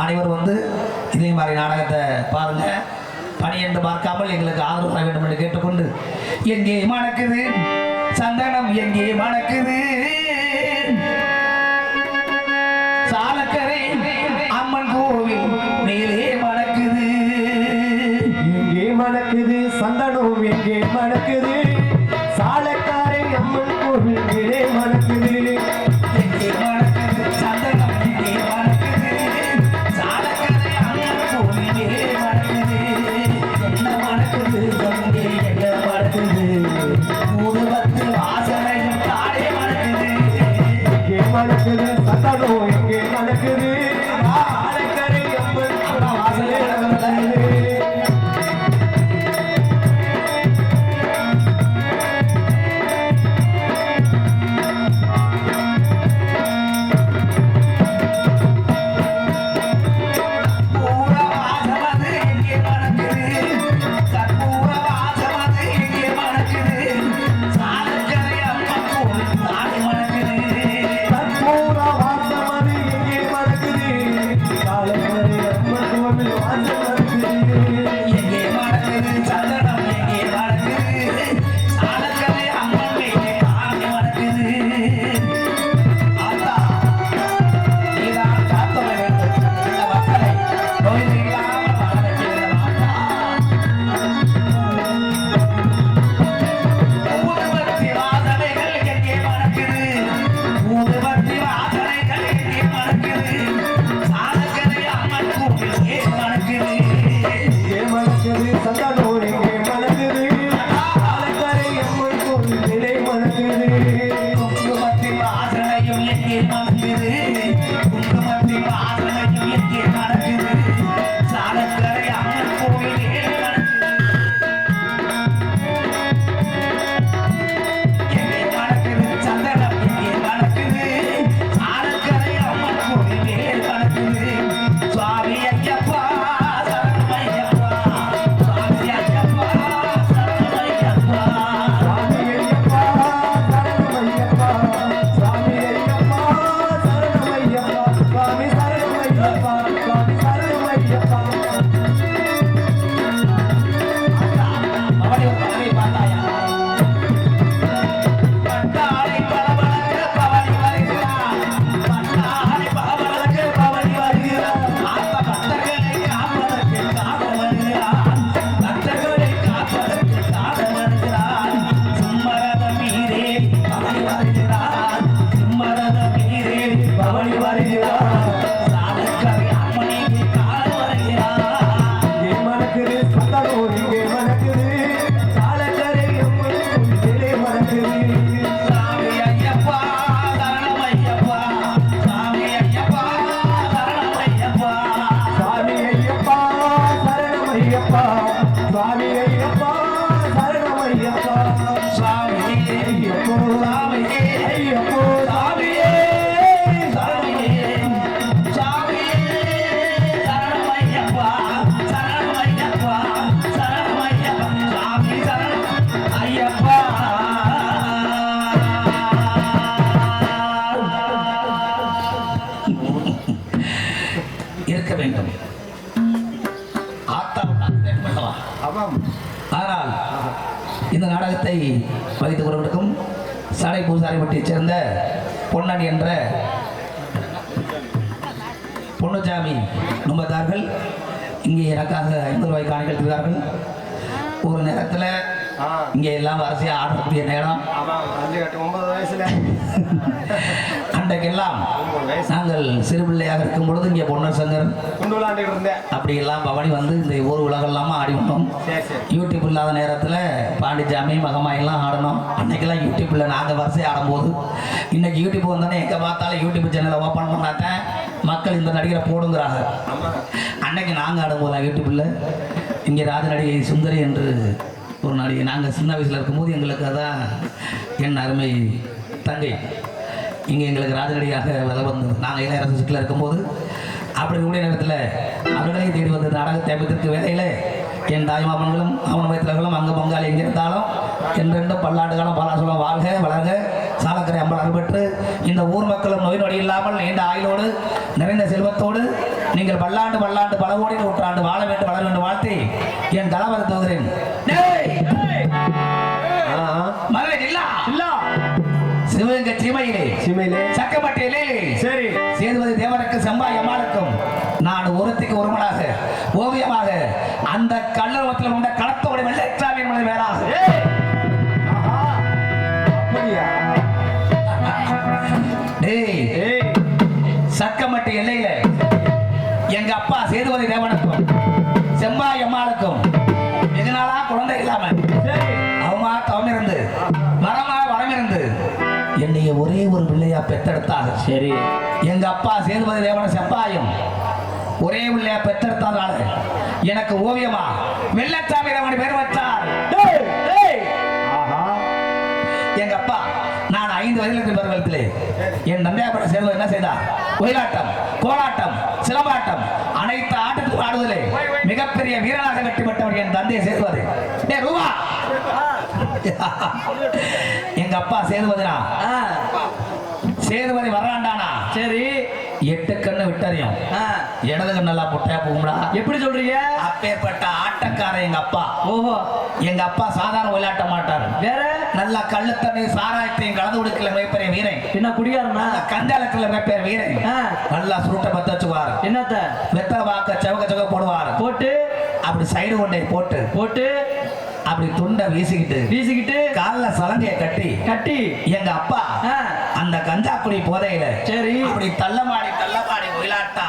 அனைவரும் வந்து இதே மாதிரி நாடகத்தை பாருங்க. பணி என்று பார்க்காமல் எங்களுக்கு ஆதரவு தர வேண்டும் என்று கேட்டுக்கொண்டு எங்கே மணக்குது? சந்தனம் எங்கே மணக்குது? சாலக்கரை அம்மன் கோவில் மேலே மணக்குது. எங்கே மணக்குது? சந்தனம் எங்கே மணக்குது? சாலக்காரை அம்மன் கோவில் மேலே மணக்குது. ஆனால் இந்த நாடகத்தை வைத்துக் கொண்டிருக்கும் சாலை பூசாரிப்பட்டியைச் சேர்ந்த பொன்னன் என்ற பொன்னுச்சாமி நம்பத்தார்கள் இங்கே எனக்காக ஐம்பது ரூபாய் காணிக்கிறார்கள் ஒரு நேரத்தில் இங்கே எல்லாம் வரிசையாக ஆடக்கூடிய நேரம். அன்றைக்கெல்லாம் நாங்கள் சிறு பிள்ளையாக இருக்கும் பொழுது இங்கே பொன்னர் சங்கர் இருந்தேன். அப்படியெல்லாம் பவனி வந்து இந்த ஊர் உலகெல்லாமா ஆடி சரி யூடியூப் இல்லாத நேரத்தில் பாண்டிச்சாமி மகமாயெல்லாம் ஆடணும். அன்னைக்கெல்லாம் யூடியூப்பில் நாங்கள் வரிசை ஆடும்போது இன்னைக்கு யூடியூப் வந்தோடனே எங்கே பார்த்தாலும் யூடியூப் சேனலை ஓப்பன் பண்ணாட்டேன். மக்கள் இந்த நடிகரை போடுங்கிறாங்க. அன்னைக்கு நாங்கள் ஆடும்போது யூடியூப்பில் இங்கே ராஜ நடிகை சுந்தரி என்று ஒரு நாளைக்கு நாங்கள் சின்ன வயசில் இருக்கும்போது எங்களுக்கு அதான் என் அருமை தங்கை. இங்கே எங்களுக்கு ராஜநடியாக நடிகையாக வந்தது நாங்கள் இளையரசு சிக்கில் இருக்கும்போது அப்படி கூடிய நேரத்தில் அவர்களே தேடி வந்த நாடகத்தை அமைத்திருக்க வேலையில் என் தாய்மாமன்களும் அவன் மைத்திரர்களும் அங்கே பங்காளி எங்கே இருந்தாலும் என் பல்லாண்டு காலம் பல்லாசுலம் வாழ்க வளர்க சாலக்கரை அம்பலம் பெற்று இந்த ஊர் மக்களும் நோய் நொடி இல்லாமல் நீண்ட ஆயுளோடு நிறைந்த செல்வத்தோடு நீங்கள் பல்லாண்டு பல்லாண்டு பல கோடி நூற்றாண்டு வாழ வேண்டும் வளர வேண்டும் வாழ்த்தி என் தளபதி தோகிறேன் சீமையிலே. சிமையிலே. சக்கமட்டையிலே சரி. சேதுபதி தேவனுக்கு செம்பாய் அம்மாளுக்கும் நான் ஒருத்திக்கு ஒருமனாக ஓவியமாக அந்த கல்லூரத்தில் உண்ட களத்தோட வெள்ளச்சாமி. அப்படியா? டேய் ஏய். சக்கமட்டி எல்லையில எங்க அப்பா சேதுபதி தேவனுக்கும் செம்பாய் அம்மாளுக்கும் நாளா குழந்தை இல்லாம அவமா தவம் ஒரே ஒரு பிள்ளையா பெத்தெடுத்தாங்க சரி. எங்க அப்பா சேதுபதி தேவன செம்பாயும் ஒரே பிள்ளையா பெத்தெடுத்ததால எனக்கு ஓவியமா? வெள்ளச்சாமி தேவன் பேர் வச்சார். எங்க அப்பா நான் ஐந்து வயதில் பருவத்திலே என் நந்தையாபுரம் சேர்ந்து என்ன செய்தார்? ஒயிலாட்டம் கோலாட்டம் சிலம்பாட்டம் அனைத்து ஆட்டத்துக்கும் ஆடுவதிலே மிகப்பெரிய வீரனாக வெற்றி பெற்றவர் என் தந்தையை சேதுவது டே ரூபா. எங்க அப்பா சேதுவதினா ஆ, சேதுபதி வர்றாண்டானா சரி எட்டு கண்ணு விட்டறியும். இடது கண்ணெல்லாம் முட்டையா போகும்டா. எப்படி சொல்றீங்க? அப்பேற்பட்ட ஆட்டக்காரன் எங்க அப்பா. ஓஹோ. எங்க அப்பா சாதாரண விளையாட்ட மாட்டார். வேற? நல்லா தண்ணி சாராயத்தையும் கலந்து கொடுக்கல மிகப்பெரிய வீரன். என்ன குடிகாரனா? கண்டாலத்துல மிகப்பெரிய வீரன். நல்லா சுருட்டை பத்த வச்சுக்குவார். என்னத்த? வெத்தலை வாக்க செவக்க செவக்க போடுவார். போட்டு? அப்படி சைடு கொண்டை போட்டு. போட்டு? அப்படி துண்டை வீசிக்கிட்டு. வீசிக்கிட்டு? கால்ல சலங்கைய கட்டி. கட்டி? எங்க அப்பா அந்த கஞ்சா குடி போதையில சரி. அப்படி தள்ளமாடி தள்ளமாடி ஒயிலாட்டா